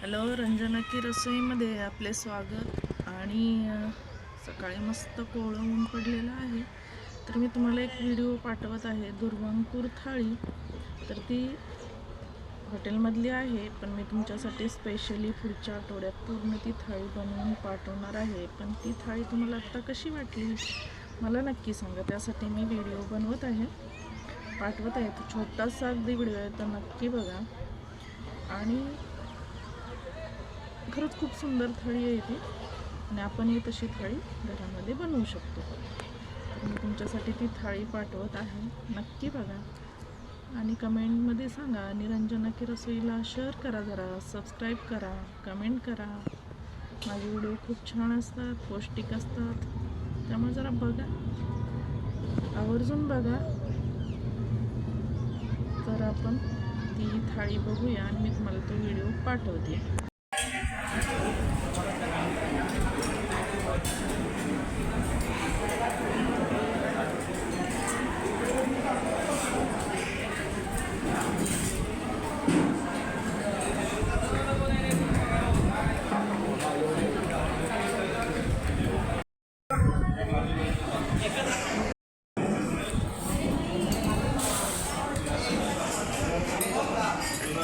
Hello Ranjana की रसोईमध्ये आपले स्वागत. आणि सकाळी मस्त कोवळं ऊन पडलेलं आहे. तर मी तुम्हाला एक व्हिडिओ पाठवत आहे दुर्वांकूर थाळी. तर ती हॉटेलमधली आहे पण मी तुमच्यासाठी स्पेशली पुढच्या आठवड्यात पूर्ण ती थाळी बनवून पाठवणार आहे. पण ती थाळी तुम्हाला आत्ता कशी वाटली? मला नक्की सांगा. त्यासाठी मी व्हिडिओ बनवत आहे पाठवत आहे. तो छोटासा अगदी व्हिडिओ आहे तर नक्की बघा. आणि खरंच खूप सुंदर थाळी आहे ती. आणि आपणही तशी थाळी घरामध्ये बनवू शकतो. मी तुमच्यासाठी ती थाळी पाठवत आहे. नक्की बघा. आणि कमेंटमध्ये सांगा आणि रंजना की रसोईला शेअर करा जरा सबस्क्राईब करा कमेंट करा. माझे व्हिडिओ खूप छान असतात पौष्टिक असतात. त्यामुळे जरा बघा. आवर्जून बघा. तर आपण ती थाळी बघूया आणि मी तुम्हाला तो व्हिडिओ पाठवते. ・はい。